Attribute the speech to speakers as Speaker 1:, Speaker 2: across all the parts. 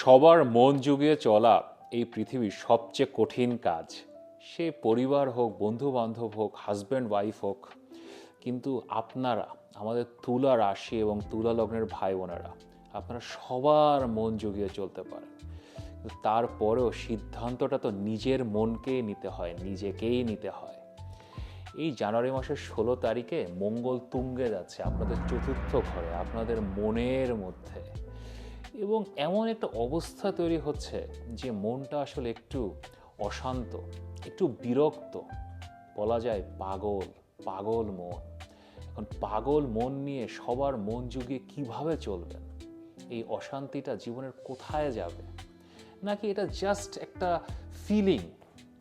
Speaker 1: সবার মন জুগিয়ে চলা এই পৃথিবীর সবচেয়ে কঠিন কাজ। সে পরিবার হোক বন্ধু বান্ধব হোক হাজব্যান্ড ওয়াইফ হোক, কিন্তু আপনারা, আমাদের তুলা রাশি এবং তুলা লগ্নের ভাই বোনেরা, আপনারা সবার মন জুগিয়ে চলতে কিন্তু তারপরেও সিদ্ধান্তটা তো নিজের মনকেই নিতে হয়, নিজেকেই নিতে হয়। এই জানুয়ারি মাসের ষোলো তারিখে মঙ্গল তুঙ্গে যাচ্ছে আপনাদের চতুর্থ ঘরে, আপনাদের মনের মধ্যে। এবং এমন একটা অবস্থা তৈরি হচ্ছে যে মনটা আসলে একটু অশান্ত, একটু বিরক্ত। বলা যায় পাগল পাগল মন। এখন পাগল মন নিয়ে সবার মন যুগে কীভাবে চলবেন এই অশান্তিটা জীবনের কোথায় যাবে? নাকি এটা জাস্ট একটা ফিলিং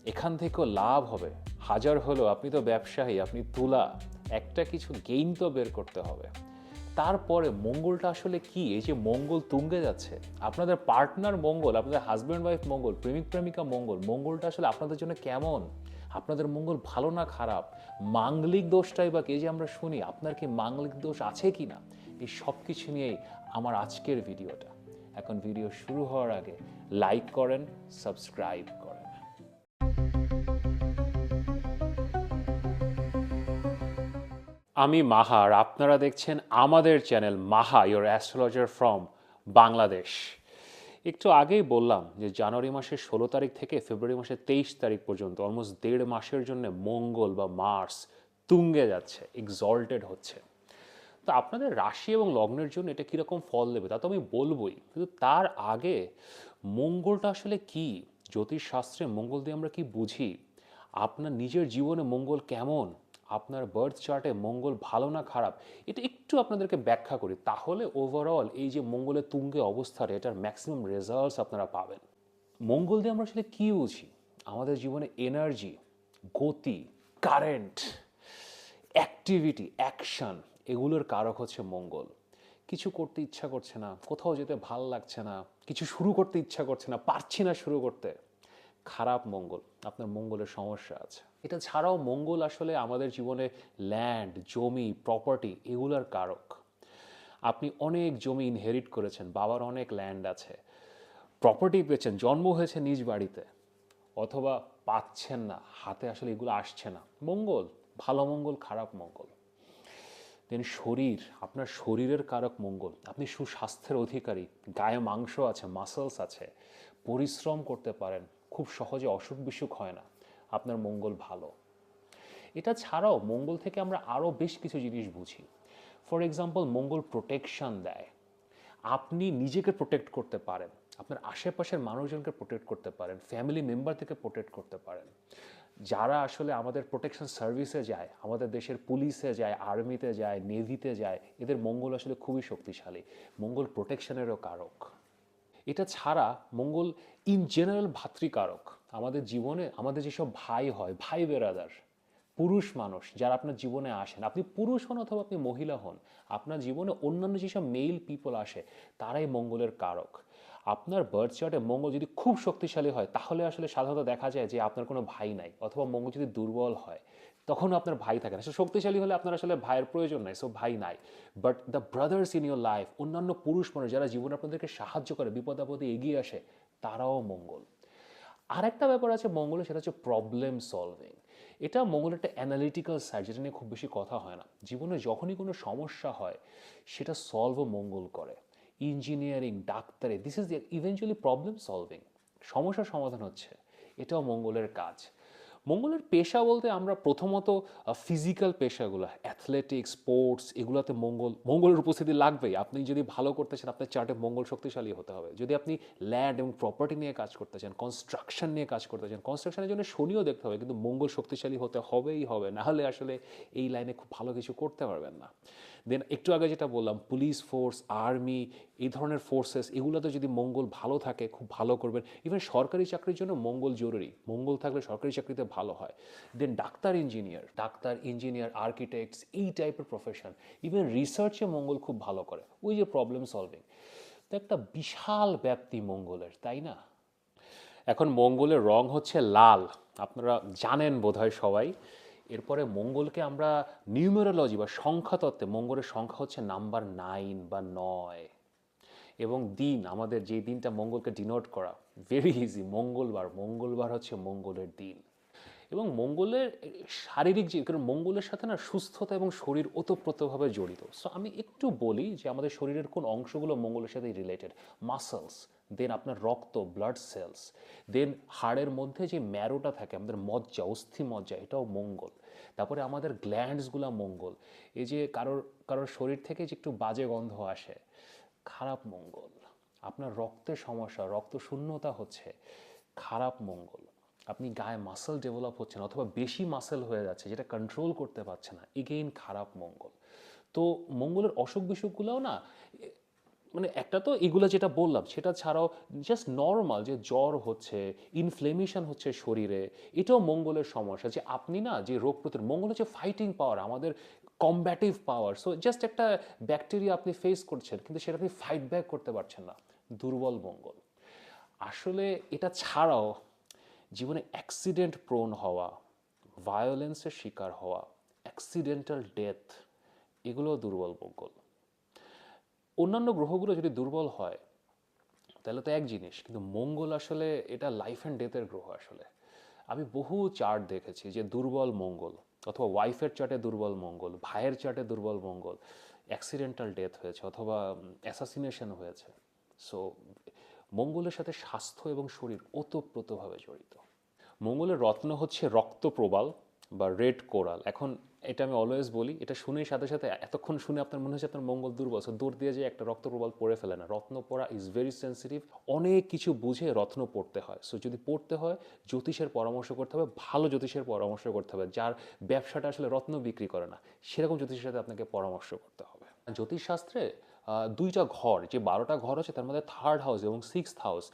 Speaker 1: এখান থেকেও লাভ হবে। হাজার হলো আপনি তো ব্যবসায়ী, আপনি তুলা, একটা কিছু গেইন তো বের করতে হবে। তারপরে মঙ্গলটা আসলে কি? এই যে মঙ্গল তুঙ্গে যাচ্ছে। আপনাদের পার্টনার মঙ্গল, আপনাদের হাজব্যান্ড ওয়াইফ মঙ্গল, প্রেমিক প্রেমিকা মঙ্গল, মঙ্গলটা আসলে আপনাদের জন্য কেমন? আপনাদের মঙ্গল ভালো না খারাপ? মাঙ্গলিক দোষটাই বা কে যে আমরা শুনি, আপনার কি মাঙ্গলিক দোষ আছে কি না? এই সব কিছু নিয়েই আমার আজকের ভিডিওটা। এখন ভিডিও শুরু হওয়ার আগে লাইক করেন সাবস্ক্রাইব আমি মাহা আর আপনারা দেখছেন আমাদের channel Maha your astrologer from Bangladesh. একটু আগেই বললাম যে জানুয়ারি মাসের ষোলো তারিখ থেকে ফেব্রুয়ারি মাসের তেইশ তারিখ পর্যন্ত অলমোস্ট দেড় মাসের জন্য মঙ্গল বা মার্স তুঙ্গে যাচ্ছে এক্সল্টেড হচ্ছে। তো আপনাদের রাশি এবং লগ্নের জন্য এটা কীরকম ফল দেবে তা তো আমি বলবই, কিন্তু তার আগে মঙ্গলটা আসলে কি? জ্যোতিষশাস্ত্রে মঙ্গল দিয়ে আমরা কি বুঝি? আপনার নিজের জীবনে মঙ্গল কেমন? আপনার বার্থ চার্টে মঙ্গল ভালো না খারাপ, এটা একটু আপনাদেরকে ব্যাখ্যা করি। তাহলে ওভারঅল এই যে মঙ্গলের তুঙ্গে অবস্থার, এটার ম্যাক্সিমাম রেজাল্টস আপনারা পাবেন। মঙ্গল দিয়ে আমরা আসলে কী বুঝি? আমাদের জীবনে এনার্জি গতি কারেন্ট অ্যাক্টিভিটি অ্যাকশন এগুলোর কারক হচ্ছে মঙ্গল। কিছু করতে ইচ্ছা করছে না, কোথাও যেতে ভালো লাগছে না, কিছু শুরু করতে ইচ্ছা করছে না, পারছি না শুরু করতে। খারাপ মঙ্গল, আপনার মঙ্গলের সমস্যা আছে। এটা ছাড়াও মঙ্গল আসলে আমাদের জীবনে ল্যান্ড জমি প্রপার্টি এগুলোর কারক। আপনি অনেক জমি ইনহেরিট করেছেন, বাবার অনেক ল্যান্ড আছে। প্রপার্টি পেয়েছেন, জন্ম হয়েছে নিজ বাড়িতে, অথবা পাচ্ছেন না, হাতে আসলে এগুলো আসছে না। মঙ্গল, ভালো মঙ্গল, খারাপ মঙ্গল। দেন শরীর, আপনার শরীরের কারক মঙ্গল। আপনি সুস্বাস্থ্যের অধিকারী, গায়ে মাংস আছে মাসলস আছে, পরিশ্রম করতে পারেন খুব সহজে অসুখ বিসুখ হয় না। আপনার মঙ্গল ভালো। এটা ছাড়াও মঙ্গল থেকে আমরা আরও বেশ কিছু জিনিস বুঝি। ফর এক্সাম্পল মঙ্গল প্রোটেকশন দেয়। আপনি নিজেকে প্রোটেক্ট করতে পারেন। আপনার আশেপাশের মানুষজনকে প্রোটেক্ট করতে পারেন। ফ্যামিলি মেম্বার থেকে প্রোটেক্ট করতে পারেন। যারা আসলে আমাদের প্রোটেকশন সার্ভিসে যায়, আমাদের দেশের পুলিশে যায় আর্মিতে যায় নেভিতে যায়, এদের মঙ্গল আসলে খুবই শক্তিশালী। মঙ্গল প্রোটেকশনেরও কারক। এটা ছাড়া মঙ্গল ইন জেনারেল ভাতৃকারক। আমাদের জীবনে, আমাদের যেসব ভাই হয়, ভাই বেরাদার, পুরুষ মানুষ যারা আপনার জীবনে আসেন, আপনি পুরুষ হন অথবা আপনি মহিলা হন, আপনার জীবনে অন্যান্য যেসব মেল পিপল আসে, তারাই মঙ্গলের কারক। আপনার বার্থ চার্টে মঙ্গল যদি খুব শক্তিশালী হয়, তাহলে আসলে সাধারণত দেখা যায় যে আপনার কোনো ভাই নাই, অথবা মঙ্গল যদি দুর্বল হয় তখন আপনার ভাই থাকে না। সে শক্তিশালী হলে আপনার আসলে ভাইয়ের প্রয়োজন নাই সো ভাই নাই। But the brothers in your life অন্যান্য পুরুষ মানুষ যারা জীবনে আপনাদেরকে সাহায্য করে বিপদ আপদে এগিয়ে আসে, তারাও মঙ্গল। আরেকটা ব্যাপার আছে মঙ্গলে, সেটা হচ্ছে প্রবলেম সলভিং এটা মঙ্গলের একটা অ্যানালিটিক্যাল সাইড যেটা নিয়ে খুব বেশি কথা হয় না। জীবনে যখনই কোনো সমস্যা হয়, সেটা সলভও মঙ্গল করে। ইঞ্জিনিয়ারিং ডাক্তারে this is eventually problem solving সমস্যার সমাধান হচ্ছে। এটাও মঙ্গলের কাজ। মঙ্গলের পেশা বলতে আমরা প্রথমত ফিজিক্যাল পেশাগুলো অ্যাথলেটিক্স স্পোর্টস এগুলোতে মঙ্গল, মঙ্গলের উপস্থিতি লাগবেই। আপনি যদি ভালো করতে চান, আপনার চার্টে মঙ্গল শক্তিশালী হতে হবে। যদি আপনি ল্যান্ড এবং প্রপার্টি নিয়ে কাজ করতে চান কনস্ট্রাকশন নিয়ে কাজ করতে চান কনস্ট্রাকশনের জন্য শনিও দেখতে হবে, কিন্তু মঙ্গল শক্তিশালী হতে হবেই হবে। নাহলে আসলে এই লাইনে খুব ভালো কিছু করতে পারবেন না। দেন একটু আগে যেটা বললাম পুলিশ ফোর্স আর্মি এই ধরনের ফোর্সেস এগুলোতে যদি মঙ্গল ভালো থাকে, খুব ভালো করবেন। ইভেন সরকারি চাকরির জন্য মঙ্গল জরুরি। মঙ্গল থাকলে সরকারি চাকরিতে ভালো হয়। Then doctor engineer doctor engineer architects এই টাইপের প্রফেশন ইভেন রিসার্চে মঙ্গল খুব ভালো করে। ওই যে প্রবলেম সলভিং তো একটা বিশাল ব্যাপ্তি মঙ্গলের, তাই না? এখন মঙ্গলের রং হচ্ছে লাল। আপনারা জানেন বোধহয় সবাই। এরপরে মঙ্গলকে আমরা নিউমেরোলজি বা সংখ্যা তত্ত্বে মঙ্গলের সংখ্যা হচ্ছে নাম্বার নাইন বা নয়। এবং দিন, আমাদের যে দিনটা মঙ্গলকে ডিনোট করা ভেরি ইজি মঙ্গলবার মঙ্গলবার হচ্ছে মঙ্গলের দিন। এবং মঙ্গলের শারীরিক যে, কারণ মঙ্গলের সাথে না সুস্থতা এবং শরীর ওতপ্রোতভাবে জড়িত। সো আমি একটু বলি যে, আমাদের শরীরের কোন অংশগুলো মঙ্গলের সাথে রিলেটেড মাসলস দেন আপনার রক্ত ব্লাড সেলস দেন হাড়ের মধ্যে যে ম্যারোটা থাকে, আমাদের মজ্জা, অস্থি মজ্জা, এটাও মঙ্গল। তারপরে আমাদের গ্ল্যান্ডসগুলো মঙ্গল। এই যে কারোর কারোর শরীর থেকে যে একটু বাজে গন্ধ আসে, খারাপ মঙ্গল। আপনার রক্তের সমস্যা, রক্ত শূন্যতা হচ্ছে, খারাপ মঙ্গল। আপনি গায়ে মাসেল ডেভেলপ হচ্ছে না অথবা বেশি মাসেল হয়ে যাচ্ছে যেটা কন্ট্রোল করতে পারছে না। এগেইন খারাপ মঙ্গল। তো মঙ্গলের অসুখ বিসুখগুলোও না মানে একটা তো এগুলো যেটা বললাম, সেটা ছাড়াও জাস্ট নর্মাল যে জ্বর হচ্ছে ইনফ্লেমেশন হচ্ছে শরীরে, এটাও মঙ্গলের সমস্যা। যে আপনি না যে রোগ প্রতিরোধ, মঙ্গল হচ্ছে ফাইটিং পাওয়ার আমাদের কম্ব্যাটিভ পাওয়ার সো জাস্ট একটা ব্যাকটেরিয়া আপনি ফেস করছেন, কিন্তু সেটা আপনি ফাইট ব্যাক করতে পারছেন না। দুর্বল মঙ্গল। আসলে এটা ছাড়াও জীবনে অ্যাক্সিডেন্ট প্রোন হওয়া ভায়োলেন্সের শিকার হওয়া অ্যাক্সিডেন্টাল ডেথ এগুলো দুর্বল মঙ্গল অন্যান্য গ্রহগুলো যদি দুর্বল হয়, তাহলে তো এক জিনিস, কিন্তু মঙ্গল আসলে এটা লাইফ অ্যান্ড ডেথের গ্রহ আসলে। আমি বহু চার্ট দেখেছি যে দুর্বল মঙ্গল, অথবা ওয়াইফের চার্টে দুর্বল মঙ্গল, ভাইয়ের চার্টে দুর্বল মঙ্গল অ্যাক্সিডেন্টাল ডেথ হয়েছে, অথবা অ্যাসাসিনেশন হয়েছে। সো মঙ্গলের সাথে স্বাস্থ্য এবং শরীর ওতপ্রোতভাবে জড়িত। মঙ্গলের রত্ন হচ্ছে রক্তপ্রবাল বা রেড কোরাল। এখন এটা আমি অলওয়েজ বলি, এটা শুনেই সাথে সাথে এতক্ষণ শুনে আপনার মনে হচ্ছে আপনার মঙ্গল দুর্বল। দৌড় দিয়ে যে একটা রক্তপ্রবাল পড়ে ফেলে না। রত্ন পড়া ইজ ভেরি সেন্সিটিভ অনেক কিছু বুঝে রত্ন পড়তে হয়। সো যদি পড়তে হয়, জ্যোতিষের পরামর্শ করতে হবে, ভালো জ্যোতিষের পরামর্শ করতে হবে। যার ব্যবসাটা আসলে রত্ন বিক্রি করে না, সেরকম জ্যোতিষের সাথে আপনাকে পরামর্শ করতে হবে। জ্যোতিষশাস্ত্রে দুইটা ঘর, যে বারোটা ঘর আছে তার মধ্যে থার্ড হাউস এবং সিক্স হাউস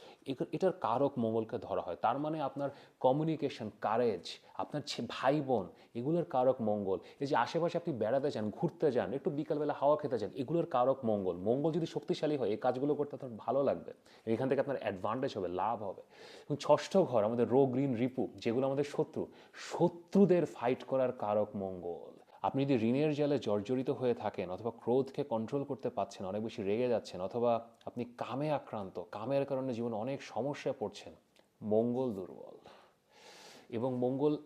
Speaker 1: এটার কারক মঙ্গলকে ধরা হয়। তার মানে আপনার কমিউনিকেশন কারেজ আপনার ভাই বোন এগুলোর কারক মঙ্গল। এই যে আশেপাশে আপনি বেড়াতে যান, ঘুরতে যান, একটু বিকালবেলা হাওয়া খেতে যান, এগুলোর কারক মঙ্গল। মঙ্গল যদি শক্তিশালী হয়, এই কাজগুলো করতে আপনার ভালো লাগবে। এখান থেকে আপনার অ্যাডভান্টেজ হবে, লাভ হবে। এবং ষষ্ঠ ঘর, আমাদের রোগ ঋণ রিপু, যেগুলো আমাদের শত্রু, শত্রুদের ফাইট করার কারক মঙ্গল। আপনি যদি ঋণের জালে জর্জরিত হয়ে থাকেন অথবা ক্রোধকে কন্ট্রোল করতে পারছেন অনেক বেশি রেগে যাচ্ছেন, অথবা আপনি কামে আক্রান্ত, কামের কারণে জীবনে অনেক সমস্যায় পড়ছেন, মঙ্গল দুর্বল। এবং মঙ্গল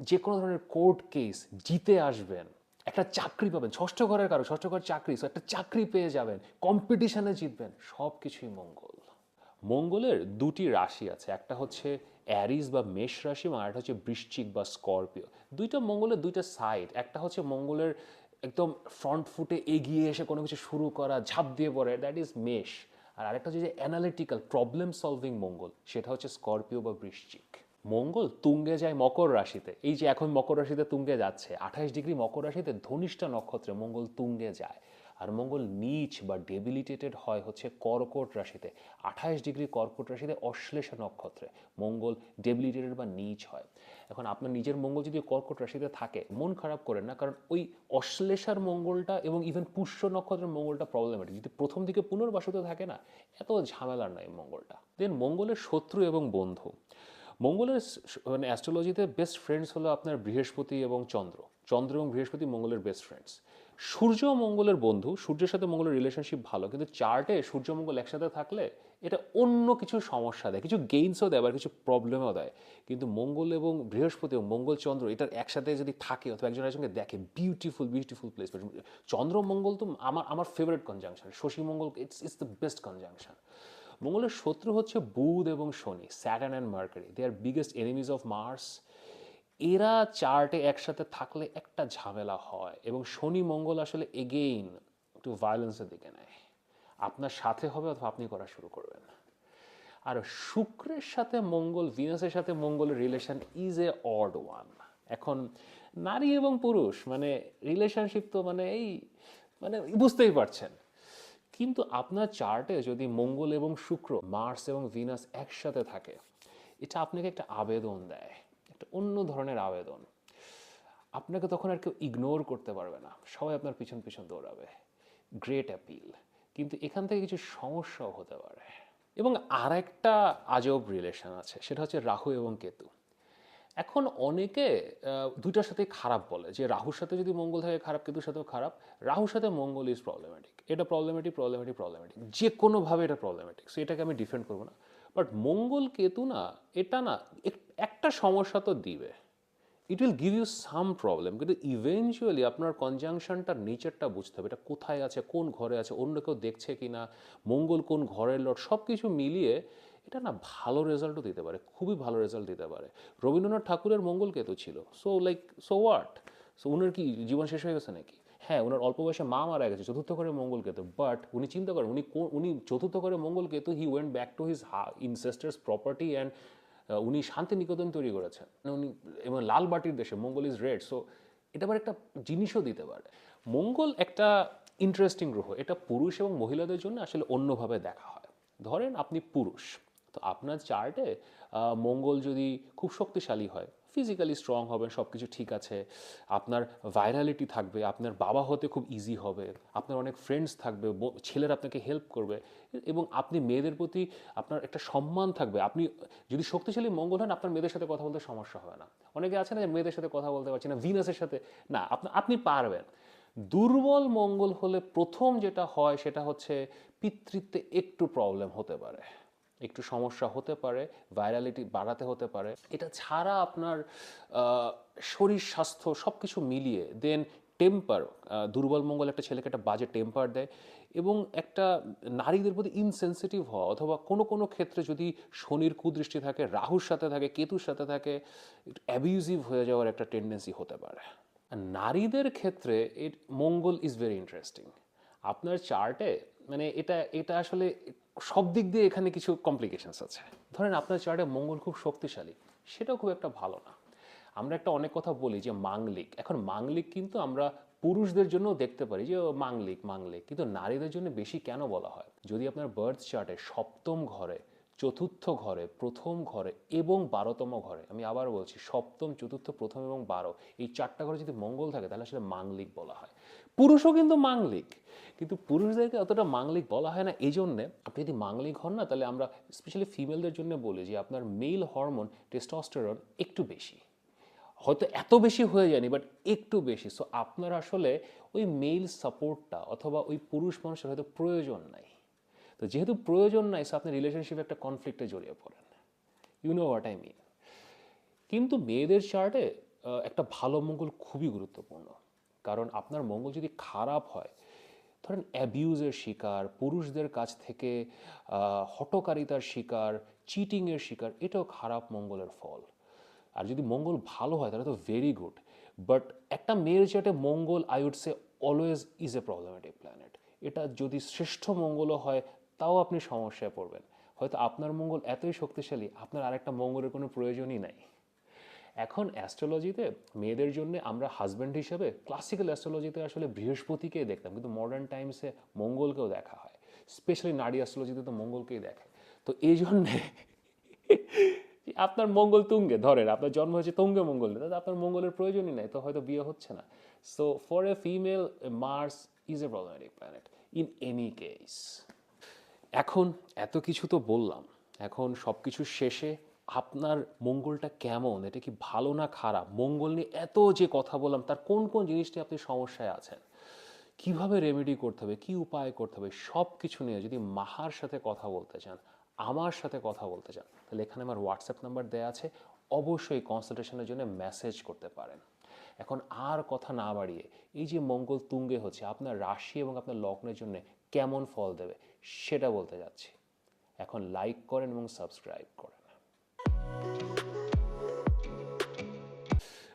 Speaker 1: যে কোনো ধরনের কোর্ট কেস জিতে আসবেন, একটা চাকরি পাবেন, ষষ্ঠ ঘরের কারও, ষষ্ঠ ঘর চাকরি, so একটা চাকরি পেয়ে যাবেন কম্পিটিশনে জিতবেন সব কিছুই মঙ্গল। মঙ্গলের দুটি রাশি আছে, একটা হচ্ছে অ্যারিস বা মেষ রাশি এবং আরেকটা হচ্ছে বৃশ্চিক বা স্করপিও। দুইটা মঙ্গলের দুইটা সাইড একটা হচ্ছে মঙ্গলের একদম ফ্রন্ট ফুটে এগিয়ে এসে কোনো কিছু শুরু করা, ঝাঁপ দিয়ে পড়ে দ্যাট ইজ মেষ। আর আরেকটা হচ্ছে যে অ্যানালিটিক্যাল প্রবলেম সলভিং মঙ্গল, সেটা হচ্ছে স্করপিও বা বৃশ্চিক। মঙ্গল তুঙ্গে যায় মকর রাশিতে। এই যে এখন মকর রাশিতে তুঙ্গে যাচ্ছে আঠাইশ ডিগ্রি মকর রাশিতে ধনিষ্ঠা নক্ষত্রে মঙ্গল তুঙ্গে যায়। আর মঙ্গল নিচ বা ডেবিলিটেটেড হয় হচ্ছে কর্কট রাশিতে। আঠাশ ডিগ্রি কর্কট রাশিতে অশ্লেষা নক্ষত্রে মঙ্গল ডেবিলিটেটেড বা নিচ হয়। এখন আপনার নিজের মঙ্গল যদি কর্কট রাশিতে থাকে, মন খারাপ করেন না, কারণ ওই অশ্লেষার মঙ্গলটা এবং ইভেন পুষ্য নক্ষত্রের মঙ্গলটা প্রবলেমেটিক যদি প্রথম দিকে পুনর্বাসিত থাকে না, এত ঝামেলার নয় মঙ্গলটা। দেন মঙ্গলের শত্রু এবং বন্ধু। মঙ্গলের মানে অ্যাস্ট্রোলজিতে বেস্ট ফ্রেন্ডস হলো আপনার বৃহস্পতি এবং চন্দ্র। চন্দ্র এবং বৃহস্পতি মঙ্গলের বেস্ট ফ্রেন্ডস সূর্য মঙ্গলের বন্ধু, সূর্যের সাথে মঙ্গলের রিলেশনশিপ ভালো, কিন্তু চার্টে সূর্য মঙ্গল একসাথে থাকলে এটা অন্য কিছু সমস্যা দেয়, কিছু গেইনসও দেয় আবার কিছু প্রবলেমও দেয়। কিন্তু মঙ্গল এবং বৃহস্পতি এবং মঙ্গল চন্দ্র এটার একসাথে যদি থাকে অথবা একজন একজনকে দেখে beautiful beautiful place Chandra, Mangal তো আমার আমার favourite conjunction Shashi, Mangal its its the best conjunction মঙ্গলের শত্রু হচ্ছে বুধ এবং Shani Saturn and Mercury they are biggest enemies of Mars এরা চার্টে একসাথে থাকলে একটা ঝামেলা হয় এবং শনি মঙ্গল আসলে এগেইন একটু ভায়োলেন্সের দিকে নেয়। আপনার সাথে হবে অথবা আপনি করা শুরু করবেন। আর শুক্রের সাথে মঙ্গল, ভিনাসের সাথে মঙ্গলের relation is a odd one এখন নারী এবং পুরুষ মানে রিলেশনশিপ তো মানে এই মানে বুঝতেই পারছেন। কিন্তু আপনার চার্টে যদি মঙ্গল এবং শুক্র, মার্স এবং ভিনাস একসাথে থাকে, এটা আপনাকে একটা আবেদন দেয়। একটা অন্য ধরনের আবেদন। আপনাকে তখন আর কেউ ইগনোর করতে পারবে না। সবাই আপনার পিছন পিছন দৌড়াবে। গ্রেট অ্যাপিল কিন্তু এখান থেকে কিছু সমস্যাও হতে পারে। এবং আর একটা আজব রিলেশন আছে, সেটা হচ্ছে রাহু এবং কেতু। এখন অনেকে দুইটার সাথে খারাপ বলে যে রাহুর সাথে যদি মঙ্গল থাকে খারাপ, কেতুর সাথেও খারাপ। রাহুর সাথে মঙ্গল ইজ প্রবলেমেটিক এটা প্রবলেমেটিক প্রবলেমেটিক প্রবলেমেটিক যে কোনোভাবে এটা প্রবলেমেটিক সো এটাকে আমি ডিফেন্ড করব না। বাট মঙ্গল, কেতু না, এটা না এক- একটা সমস্যা তো দিবে। It will give you some problem কিন্তু ইভেনচুয়ালি আপনার কনজাংশনটার নেচারটা বুঝতে হবে, এটা কোথায় আছে, কোন ঘরে আছে, অন্য কেউ দেখছে কি না মঙ্গল কোন ঘরের লট সব কিছু মিলিয়ে এটা না ভালো রেজাল্টও দিতে পারে, খুবই ভালো রেজাল্ট দিতে পারে। রবীন্দ্রনাথ ঠাকুরের মঙ্গল কেতু ছিল so like so what so উনার কি জীবন শেষ হয়ে গেছে নাকি? হ্যাঁ ওনার অল্প বয়সে মা মারা গেছে, চতুর্থ করে মঙ্গল কেতু বাট উনি চিন্তা করেন, উনি উনি চতুর্থ করে Mangal Ketu he went back to his ancestors property and উনি শান্তিনিকেতন তৈরি করেছেন। মানে উনি এবং লাল বাটির দেশে, মঙ্গল ইজ রেড সো এটা আবার একটা জিনিসও দিতে পারে। মঙ্গল একটা ইন্টারেস্টিং গ্রহ, এটা পুরুষ এবং মহিলাদের জন্য আসলে অন্যভাবে দেখা হয়। ধরেন আপনি পুরুষ, তো আপনার চার্টে মঙ্গল যদি খুব শক্তিশালী হয় ফিজিক্যালি স্ট্রং হবেন সব কিছু ঠিক আছে। আপনার ভাইরালিটি থাকবে, আপনার বাবা হতে খুব ইজি হবে, আপনার অনেক ফ্রেন্ডস থাকবে ছেলেরা আপনাকে হেল্প করবে এবং আপনি মেয়েদের প্রতি আপনার একটা সম্মান থাকবে। আপনি যদি শক্তিশালী মঙ্গল হন, আপনার মেয়েদের সাথে কথা বলতে সমস্যা হবে না। অনেকে আছে না যে মেয়েদের সাথে কথা বলতে পারছে না ভিনাসের সাথে, না, আপনি পারবেন। দুর্বল মঙ্গল হলে প্রথম যেটা হয়, সেটা হচ্ছে পিতৃত্বে একটু প্রবলেম হতে পারে। একটু সমস্যা হতে পারে ভাইরালিটি বাড়াতে হতে পারে। এটা ছাড়া আপনার শরীর, স্বাস্থ্য সব কিছু মিলিয়ে দেন টেম্পার দুর্বল মঙ্গল একটা ছেলেকে একটা বাজে টেম্পার দেয় এবং একটা নারীদের প্রতি ইনসেন্সিটিভ হওয়া অথবা কোনো কোনো ক্ষেত্রে যদি শনির কুদৃষ্টি থাকে, রাহুর সাথে থাকে, কেতুর সাথে থাকে অ্যাবিউজিভ হয়ে যাওয়ার একটা টেন্ডেন্সি হতে পারে। নারীদের ক্ষেত্রে at Mangal is very interesting আপনার চার্টে মানে এটা এটা আসলে সব দিক দিয়ে এখানে কিছু কমপ্লিকেশনস আছে। ধরেন আপনার চার্টে মঙ্গল খুব শক্তিশালী, সেটাও খুব একটা ভালো না। আমরা একটা অনেক কথা বলি যে মাংলিক, এখন মাংলিক কিন্তু আমরা পুরুষদের জন্য দেখতে পারি যে মাংলিক মাঙ্গলিক কিন্তু নারীদের জন্য বেশি কেন বলা হয়? যদি আপনার বার্থ চার্টে সপ্তম ঘরে, চতুর্থ ঘরে, প্রথম ঘরে এবং বারোতম ঘরে, আমি আবার বলছি সপ্তম, চতুর্থ, প্রথম এবং বারো, এই চারটা ঘরে যদি মঙ্গল থাকে, তাহলে আসলে মাংলিক বলা হয়। পুরুষও কিন্তু মাংলিক কিন্তু পুরুষদেরকে অতটা মাংলিক বলা হয় না। এই জন্যে আপনি যদি মাংলিক হন না, তাহলে আমরা স্পেশালি ফিমেলদের জন্য বলি যে আপনার মেল হরমোন টেস্টোস্টেরন একটু বেশি। হয়তো এত বেশি হয়ে যায়নি বাট একটু বেশি। সো আপনার আসলে ওই মেল সাপোর্টটা অথবা ওই পুরুষ মানুষের হয়তো প্রয়োজন নাই। তো যেহেতু প্রয়োজন নাই সো আপনি রিলেশনশিপে একটা কনফ্লিক্টে জড়িয়ে পড়েন। You know what I mean কিন্তু মেয়েদের চার্টে একটা ভালো মঙ্গল খুবই গুরুত্বপূর্ণ। কারণ আপনার মঙ্গল যদি খারাপ হয়, ধরেন অ্যাবিউজের শিকার, পুরুষদের কাছ থেকে হটকারিতার শিকার চিটিংয়ের শিকার, এটাও খারাপ মঙ্গলের ফল। আর যদি মঙ্গল ভালো হয়, তাহলে তো ভেরি গুড বাট একটা মেয়ের চার্টে Mangal I would say always is a problematic planet এটা যদি শ্রেষ্ঠ মঙ্গলও হয়, তাও আপনি সমস্যায় পড়বেন। হয়তো আপনার মঙ্গল এতই শক্তিশালী, আপনার আরেকটা মঙ্গলের কোনো প্রয়োজনই নাই। এখন অ্যাস্ট্রোলজিতে মেয়েদের জন্য আমরা হাজব্যান্ড হিসেবে ক্লাসিক্যাল অ্যাস্ট্রোলজিতে আসলে বৃহস্পতিকে দেখতাম, কিন্তু মডার্ন টাইমসে মঙ্গলকেও দেখা হয়। স্পেশালি নারী অ্যাস্ট্রোলজিতে তো মঙ্গলকেই দেখে। তো এই জন্যে আপনার মঙ্গল তুঙ্গে, ধরেন আপনার জন্ম হয়েছে তুঙ্গে মঙ্গল তাহলে আপনার মঙ্গলের প্রয়োজনই নাই, তো হয়তো বিয়ে হচ্ছে না। So for a female Mars is a problematic planet in any case এখন এত কিছু তো বললাম, এখন সব কিছু শেষে আপনার মঙ্গলটা কেমন? এটা কি ভালো না খারাপ? মঙ্গল নিয়ে এত যে কথা বললাম, তার কোন কোন জিনিসটি আপনি সমস্যায় আছেন? কীভাবে রেমেডি করতে হবে? কি উপায় করতে হবে? সব কিছু নিয়ে যদি মাহার সাথে কথা বলতে চান, আমার সাথে কথা বলতে চান, তাহলে এখানে আমার হোয়াটসঅ্যাপ নাম্বার দেওয়া আছে। অবশ্যই কনসালটেশনের জন্য মেসেজ করতে পারেন। এখন আর কথা না বাড়িয়ে, এই যে মঙ্গল তুঙ্গে হচ্ছে, আপনার রাশি এবং আপনার লগ্নের জন্য কেমন ফল দেবে, সেটা বলতে যাচ্ছি। এখন লাইক করেন এবং সাবস্ক্রাইব করেন।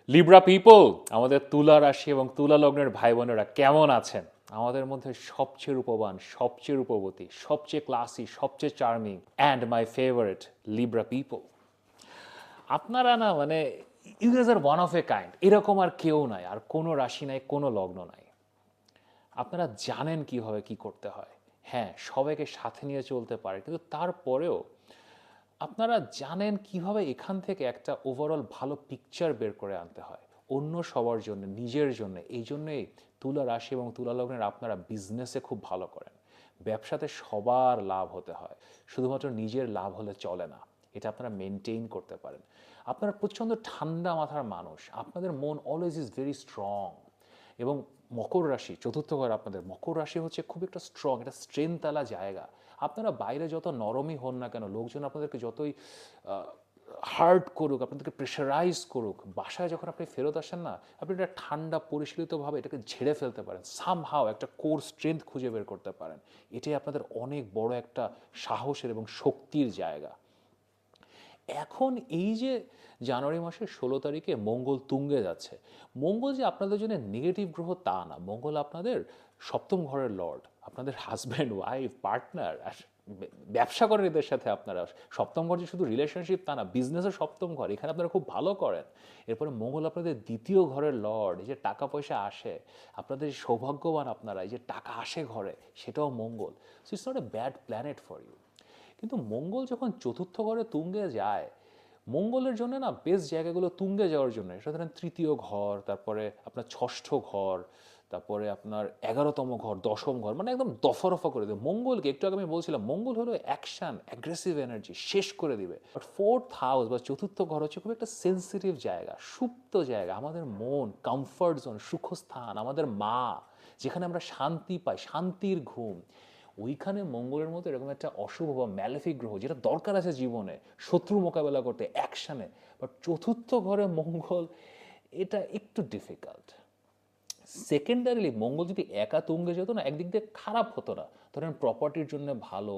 Speaker 1: লিব্রা পিপল আমাদের তুলা রাশি এবং তুলা লগ্নের ভাই বোনেরা কেমন আছেন? আমাদের মধ্যে সবচেয়ে রূপবান, সবচেয়ে রূপবতী, সবচেয়ে ক্লাসি সবচেয়ে charming and my favourite Libra people আপনারা না মানে you guys are one of a kind এরকম আর কেউ নাই, আর কোনো রাশি নাই, কোনো লগ্ন নাই। আপনারা জানেন কীভাবে কি করতে হয়। হ্যাঁ সবাইকে সাথে নিয়ে চলতে পারে, কিন্তু তারপরেও আপনারা জানেন কীভাবে এখান থেকে একটা ওভারঅল ভালো পিকচার বের করে আনতে হয়। অন্য সবার জন্য, নিজের জন্য। এই জন্যই তুলা রাশি এবং তুলা লগ্নের আপনারা বিজনেসে খুব ভালো করেন। ব্যবসাতে সবার লাভ হতে হয়। শুধুমাত্র নিজের লাভ হলে চলে না। এটা আপনারা মেনটেন করতে পারেন। আপনারা প্রচণ্ড ঠান্ডা মাথার মানুষ। আপনাদের মন অলওয়েজ ইজ ভেরি স্ট্রং এবং মকর রাশি, চতুর্থ ঘর আপনাদের। মকর রাশি হচ্ছে খুব একটা স্ট্রং একটা স্ট্রেংথওয়ালা জায়গা। আপনারা বাইরে যত নরমই হন না কেন, লোকজন আপনাদেরকে যতই হার্ড করুক, আপনাদেরকে প্রেশারাইজ করুক, বাসায় যখন আপনি ফেরত আসেন না, আপনি একটা ঠান্ডা, পরিশীলিতভাবে এটাকে ঝেড়ে ফেলতে পারেন। সামহাও একটা কোর স্ট্রেংথ খুঁজে বের করতে পারেন। এটাই আপনাদের অনেক বড় একটা সাহসের এবং শক্তির জায়গা। এখন এই যে জানুয়ারি মাসের ষোলো তারিখে মঙ্গল তুঙ্গে যাচ্ছে, মঙ্গল যে আপনাদের জন্য নেগেটিভ গ্রহ তা না। মঙ্গল আপনাদের সপ্তম ঘরের লর্ড আপনাদের হাজব্যান্ড ওয়াইফ পার্টনার আর ব্যবসা করেন এদের সাথে আপনারা সপ্তম ঘর যে শুধু রিলেশনশিপ তা না বিজনেসের সপ্তম ঘর, এখানে আপনারা খুব ভালো করেন। এরপরে মঙ্গল আপনাদের দ্বিতীয় ঘরের লর্ড এই যে টাকা পয়সা আসে, আপনাদের সৌভাগ্যবান আপনারা, এই যে টাকা আসে ঘরে, সেটাও Mangal. So it's not a bad planet for you কিন্তু মঙ্গল যখন চতুর্থ ঘরে তুঙ্গে যায়, মঙ্গলের জন্য না বেশ জায়গাগুলো তুঙ্গে যাওয়ার জন্য সেটা তৃতীয় ঘর, তারপরে আপনার ষষ্ঠ ঘর তারপরে আপনার এগারোতম ঘর, দশম ঘর মানে একদম দফা রফা করে দেবে। মঙ্গলকে একটু আগে আমি বলছিলাম, মঙ্গল হলো অ্যাকশন অ্যাগ্রেসিভ এনার্জি শেষ করে দিবে। বাট ফোর্থ হাউস বা চতুর্থ ঘর হচ্ছে খুব একটা সেন্সিটিভ জায়গা, সুপ্ত জায়গা। আমাদের মন কমফর্ট জোন সুখস্থান, আমাদের মা, যেখানে আমরা শান্তি পাই, শান্তির ঘুম। ওইখানে মঙ্গলের মতো এরকম একটা অশুভ বা ম্যালেফিক গ্রহ, যেটা দরকার আছে জীবনে, শত্রু মোকাবেলা করতে অ্যাকশানে বাট চতুর্থ ঘরে মঙ্গল, এটা একটু ডিফিকাল্ট সেকেন্ডারিলি মঙ্গল যদি একা তুঙ্গে যেত না, একদিক দিয়ে খারাপ হতো না। ধরেন প্রপার্টির জন্য ভালো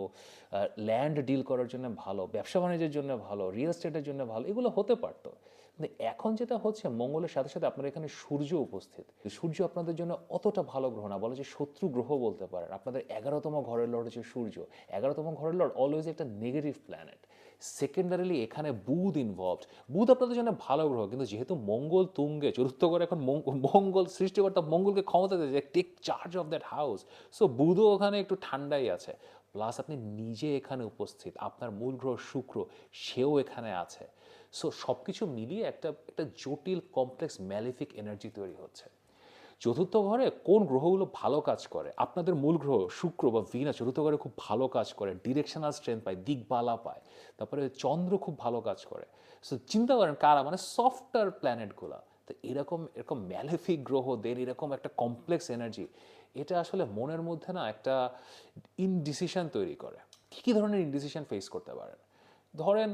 Speaker 1: ল্যান্ড ডিল করার জন্য ভালো, ব্যবসা বাণিজ্যের জন্য ভালো রিয়েল এস্টেটের জন্য ভালো, এগুলো হতে পারতো। কিন্তু এখন যেটা হচ্ছে, মঙ্গলের সাথে সাথে আপনার এখানে সূর্য উপস্থিত। সূর্য আপনাদের জন্য অতটা ভালো গ্রহ না, বলে যে শত্রু গ্রহ বলতে পারেন। আপনাদের এগারোতম ঘরের লর্ড হচ্ছে সূর্য। এগারোতম ঘরের লর্ড অলওয়েজ একটা নেগেটিভ প্ল্যানেট সেকেন্ডারিলি এখানে বুধ ইনভলভড বুধ আপনাদের জন্য ভালো গ্রহ, কিন্তু যেহেতু মঙ্গল তুঙ্গে, চতুর্থ করে এখন মঙ্গ- মঙ্গল সৃষ্টিকর্তা মঙ্গলকে ক্ষমতা দেয় যে take charge of that house so বুধও ওখানে একটু ঠান্ডাই আছে। প্লাস আপনি নিজে এখানে উপস্থিত, আপনার মূল গ্রহ শুক্র, সেও এখানে আছে। সো সব কিছু মিলিয়ে একটা একটা জটিল কমপ্লেক্স ম্যালিফিক এনার্জি তৈরি হচ্ছে। চতুর্থ ঘরে কোন গ্রহগুলো ভালো কাজ করে? আপনাদের মূল গ্রহ শুক্র বা ভিনা চতুর্থ ঘরে খুব ভালো কাজ করে ডিরেকশনাল স্ট্রেংথ পায়, দিকবালা পায়, তারপরে চন্দ্র খুব ভালো কাজ করে। সো চিন্তা করেন কারা? মানে সফটওয়্যার প্ল্যানেটগুলো তো এরকম এরকম ম্যালেফিক গ্রহদের এরকম একটা কমপ্লেক্স এনার্জি এটা আসলে মনের মধ্যে না একটা ইনডিসিশন তৈরি করে। কী কী ধরনের ইনডিসিশন ফেস করতে পারেন? ধরেন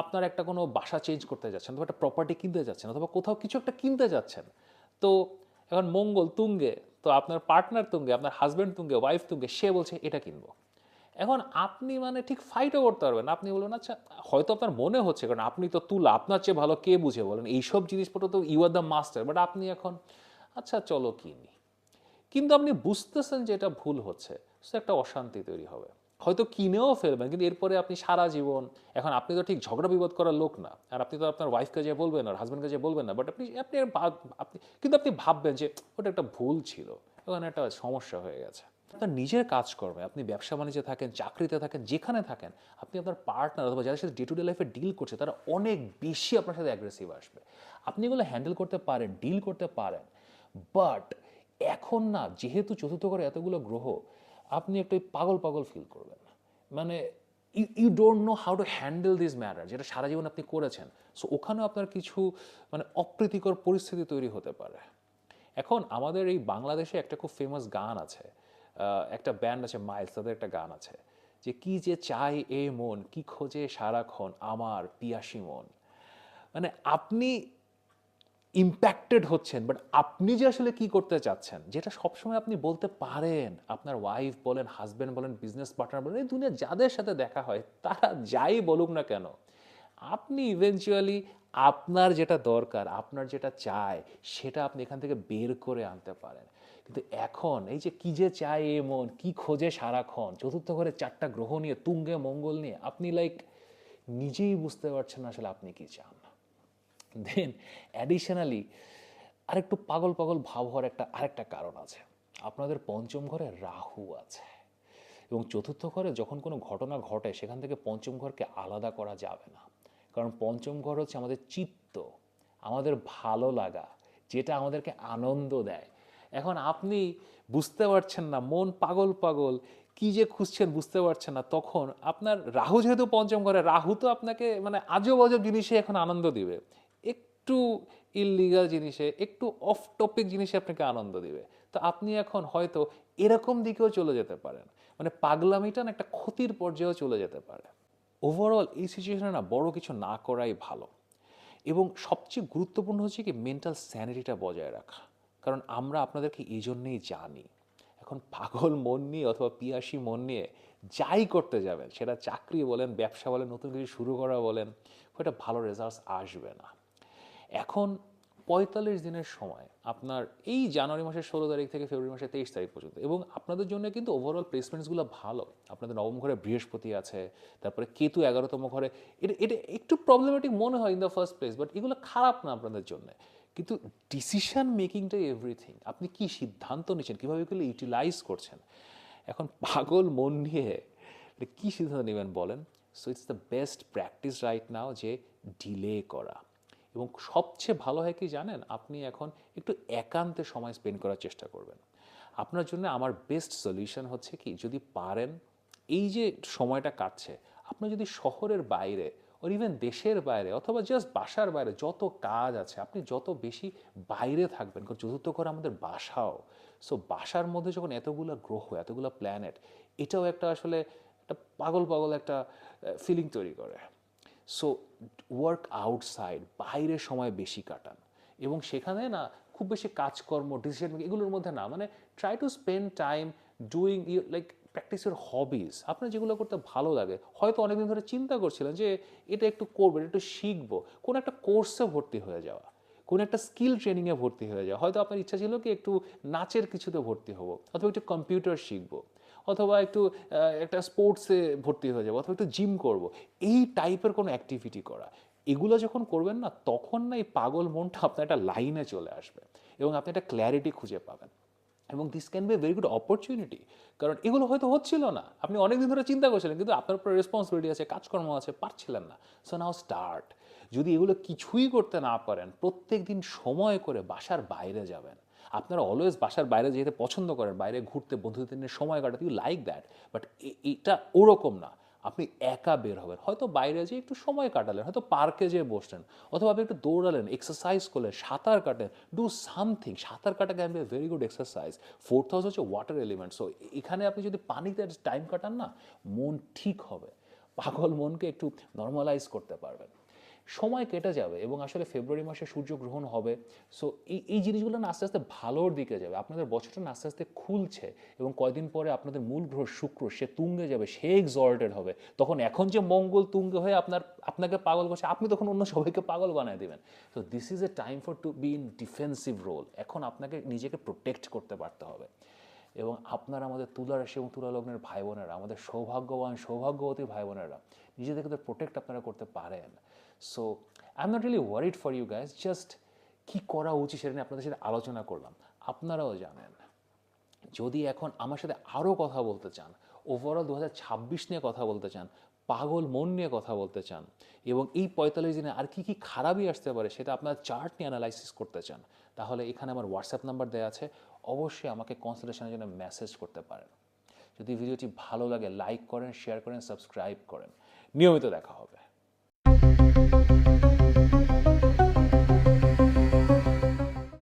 Speaker 1: আপনার একটা কোনো বাসা চেঞ্জ করতে যাচ্ছেন, অথবা একটা প্রপার্টি কিনতে যাচ্ছেন, অথবা কোথাও কিছু একটা কিনতে যাচ্ছেন। তো এখন মঙ্গল তুঙ্গে, তো আপনার পার্টনার তুঙ্গে, আপনার হাজব্যান্ড তুঙ্গে ওয়াইফ তুঙ্গে, সে বলছে, এটা কিনবো। এখন আপনি মানে ঠিক ফাইটও করতে পারবেন আপনি বলবেন আচ্ছা হয়তো আপনার মনে হচ্ছে, কারণ আপনি তো তুলা, আপনার চেয়ে ভালো কে বুঝে বলেন? এইসব জিনিসপত্র তো you are the master but আপনি এখন আচ্ছা চলো কিনি। কিন্তু আপনি বুঝতেছেন যে এটা ভুল হচ্ছে সো একটা অশান্তি তৈরি হবে। হয়তো কিনেও ফেলবেন, কিন্তু এরপরে আপনি সারা জীবন, এখন আপনি তো ঠিক ঝগড়া বিবাদ করার লোক না, আর আপনি তো আপনার ওয়াইফকে যে বলবেন আর হাজব্যান্ডকে যে বলবেন না বাট আপনি আপনি আপনি, কিন্তু আপনি ভাববেন যে ওটা একটা ভুল ছিল, ওখানে একটা সমস্যা হয়ে গেছে। আপনার নিজের কাজ করবে, আপনি ব্যবসা বাণিজ্যে থাকেন, চাকরিতে থাকেন, যেখানে থাকেন, আপনি আপনার পার্টনার অথবা যাদের সাথে ডে টু ডে লাইফে ডিল করছে, তারা অনেক বেশি আপনার সাথে অ্যাগ্রেসিভ আসবে। আপনি এগুলো হ্যান্ডেল করতে পারেন ডিল করতে পারেন বাট এখন না, যেহেতু চতুর্থ করে এতগুলো গ্রহ আপনি একটু পাগল পাগল ফিল করবেন। মানে you don't know how to handle this matter যেটা সারা জীবন আপনি করেছেন। সো ওখানেও আপনার কিছু মানে অপ্রীতিকর পরিস্থিতি তৈরি হতে পারে। এখন আমাদের এই বাংলাদেশে একটা খুব ফেমাস গান আছে। একটা ব্যান্ড আছে মাইলস তাদের একটা গান আছে। যে কি যে চাই এ মন, কি খোঁজে সারাক্ষণ আমার পিয়াসী মন। মানে আপনি ইম্প্যাক্টেড হচ্ছেন বাট আপনি যে আসলে কি করতে চাচ্ছেন, যেটা সবসময় আপনি বলতে পারেন, আপনার ওয়াইফ বলেন হাজব্যান্ড বলেন বিজনেস পার্টনার বলেন, এই দুনিয়া যাদের সাথে দেখা হয়, তারা যাই বলুক না কেন, আপনি ইভেনচুয়ালি আপনার যেটা দরকার, আপনার যেটা চায় সেটা আপনি এখান থেকে বের করে আনতে পারেন। কিন্তু এখন এই যে কি যে চায় এ মন, কি খোঁজে সারাক্ষণ, চতুর্থ ঘরে চারটা গ্রহ নিয়ে, তুঙ্গে মঙ্গল নিয়ে, আপনি লাইক নিজেই বুঝতে পারছেন আসলে আপনি কি চান। দেন অ্যাডিশনালি আরেকটু পাগল পাগল ভাব হওয়ার একটা, আরেকটা কারণ আছে। আপনাদের পঞ্চম ঘরে রাহু আছে। এবং চতুর্থ ঘরে যখন কোনো ঘটনা ঘটে, সেখান থেকে পঞ্চম ঘরকে আলাদা করা যাবে না। কারণ পঞ্চম ঘর হচ্ছে আমাদের চিত্ত, আমাদের ভালো লাগা, যেটা আমাদেরকে আনন্দ দেয়। এখন আপনি বুঝতে পারছেন না, মন পাগল পাগল, কি যে খুঁজছেন বুঝতে পারছেন না, তখন আপনার রাহু যেহেতু পঞ্চম ঘরে, রাহু তো আপনাকে মানে আজব অজব জিনিসে এখন আনন্দ দিবে। একটু ইললিগাল জিনিসে, একটু অফ টপিক জিনিসে আপনাকে আনন্দ দিবে। তো আপনি এখন হয়তো এরকম দিকেও চলে যেতে পারেন। মানে পাগলামিটা একটা ক্ষতির পর্যায়েও চলে যেতে পারে। ওভারঅল এই সিচুয়েশনে না বড় কিছু না করাই ভালো। এবং সবচেয়ে গুরুত্বপূর্ণ হচ্ছে কি মেন্টাল স্যানিটিটা বজায় রাখা। কারণ আমরা আপনাদেরকে এই জন্যেই জানি, এখন পাগল মন নিয়ে অথবা পিয়াসি মন নিয়ে যাই করতে যাবেন, সেটা চাকরি বলেন, ব্যবসা বলেন, নতুন কিছু শুরু করা বলেন ওটা ভালো রেজাল্টস আসবে না। এখন পঁয়তাল্লিশ দিনের সময় আপনার এই জানুয়ারি মাসের ষোলো তারিখ থেকে ফেব্রুয়ারি মাসের তেইশ তারিখ পর্যন্ত এবং আপনাদের জন্য কিন্তু ওভারঅল প্লেসমেন্টসগুলো ভালো। আপনাদের নবম ঘরে বৃহস্পতি আছে, তারপরে কেতু এগারোতম ঘরে। এটা এটা একটু প্রবলেমেটিক মনে হয় in the first place but এগুলো খারাপ না আপনাদের জন্য। কিন্তু ডিসিশন মেকিংটাই এভরিথিং আপনি কি সিদ্ধান্ত নিচ্ছেন? কীভাবে এগুলো ইউটিলাইজ করছেন? এখন পাগল মন নিয়ে কী সিদ্ধান্ত নেবেন বলেন? So it's the best practice right now যে ডিলে করা। এবং সবচেয়ে ভালো হয় কি জানেন? আপনি এখন একটু একান্তে সময় স্পেন্ড করার চেষ্টা করবেন। আপনার জন্য আমার বেস্ট সলিউশন হচ্ছে কি? যদি পারেন, এই যে সময়টা কাটছে আপনার যদি শহরের বাইরে ওর ইভেন দেশের বাইরে অথবা জাস্ট বাসার বাইরে যত কাজ আছে, আপনি যত বেশি বাইরে থাকবেন, কারণ চতুর্থ করে আমাদের বাসাও। সো বাসার মধ্যে যখন এতগুলো গ্রহ, এতগুলো প্ল্যানেট এটাও একটা আসলে একটা পাগল পাগল একটা ফিলিং তৈরি করে। সো ওয়ার্ক আউটসাইড বাইরে সময় বেশি কাটান। এবং সেখানে না, খুব বেশি কাজকর্ম ডিসিশন এগুলোর মধ্যে না মানে try to spend time doing you like practice your hobbies আপনার যেগুলো করতে ভালো লাগে, হয়তো অনেকদিন ধরে চিন্তা করছিলেন যে এটা একটু করবেন একটু শিখব। কোনো একটা কোর্সে ভর্তি হয়ে যাওয়া, কোনো একটা স্কিল ট্রেনিংয়ে ভর্তি হয়ে যাওয়া। হয়তো আপনার ইচ্ছা ছিল কি একটু নাচের কিছুতে ভর্তি হব, অথবা একটু কম্পিউটার শিখব। অথবা একটু একটা স্পোর্টসে ভর্তি হয়ে যাব অথবা একটু জিম করব। এই টাইপের কোনো অ্যাক্টিভিটি করা। এগুলো যখন করবেন না, তখন না এই পাগল মনটা আপনার একটা লাইনে চলে আসবে এবং আপনি একটা ক্ল্যারিটি খুঁজে পাবেন। এবং this can be very good opportunity কারণ এগুলো হয়তো হচ্ছিল না। আপনি অনেকদিন ধরে চিন্তা করছিলেন, কিন্তু আপনার উপর রেসপন্সিবিলিটি আছে, কাজকর্ম আছে, পারছিলেন না। সো নাও স্টার্ট যদি এগুলো কিছুই করতে না পারেন প্রত্যেক দিন সময় করে বাসার বাইরে যাবেন। আপনারা অলওয়েজ বাসার বাইরে যেতে পছন্দ করেন, বাইরে ঘুরতে, বন্ধুদের নিয়ে সময় কাটাতে ইউ লাইক দ্যাট বাট এটা ওরকম না। আপনি একা বের হবেন। হয়তো বাইরে যেয়ে একটু সময় কাটালেন, হয়তো পার্কে যেয়ে বসলেন, অথবা আপনি একটু দৌড়ালেন এক্সারসাইজ করলেন, সাঁতার কাটেন ডু সামথিং সাঁতার কাটা can be very good exercise fourth house হচ্ছে ওয়াটার এলিমেন্ট সো এখানে আপনি যদি পানিতে টাইম কাটান না, মন ঠিক হবে। পাগল মনকে একটু নর্মালাইজ করতে পারবেন। সময় কেটে যাবে এবং আসলে ফেব্রুয়ারি মাসে সূর্যগ্রহণ হবে। সো এই এই জিনিসগুলো না আস্তে আস্তে ভালোর দিকে যাবে। আপনাদের বছরটা না আস্তে আস্তে খুলছে এবং কয়দিন পরে আপনাদের মূল গ্রহ শুক্র, সে তুঙ্গে যাবে, সে এক্সল্টেড হবে। তখন এখন যে মঙ্গল তুঙ্গে হয়ে আপনার, আপনাকে পাগল করছে, আপনি তখন অন্য সবাইকে পাগল বানিয়ে দেবেন। So this is a time for to be in defensive role এখন আপনাকে নিজেকে প্রোটেক্ট করতে পারতে হবে। এবং আপনারা আমাদের তুলা রাশি এবং তুলা লগ্নের ভাই বোনেরা, আমাদের সৌভাগ্যবান, সৌভাগ্যবতী ভাই বোনেরা, নিজেদেরকে প্রোটেক্ট আপনারা করতে পারেন। So I am not really worried for you guys just কী করা উচিত সেটা নিয়ে আপনাদের সাথে আলোচনা করলাম। আপনারাও জানেন, যদি এখন আমার সাথে আরও কথা বলতে চান ওভারঅল দু হাজার ছাব্বিশ নিয়ে কথা বলতে চান, পাগল মন নিয়ে কথা বলতে চান, এবং এই পঁয়তাল্লিশ দিনে আর কি কি খারাপই আসতে পারে সেটা আপনার চার্ট নিয়ে অ্যানালাইসিস করতে চান, তাহলে এখানে আমার হোয়াটসঅ্যাপ নাম্বার দেওয়া আছে। অবশ্যই আমাকে কনসালটেশনের জন্য মেসেজ করতে পারেন। যদি ভিডিওটি ভালো লাগে লাইক করেন শেয়ার করেন সাবস্ক্রাইব করেন। নিয়মিত দেখা হবে। you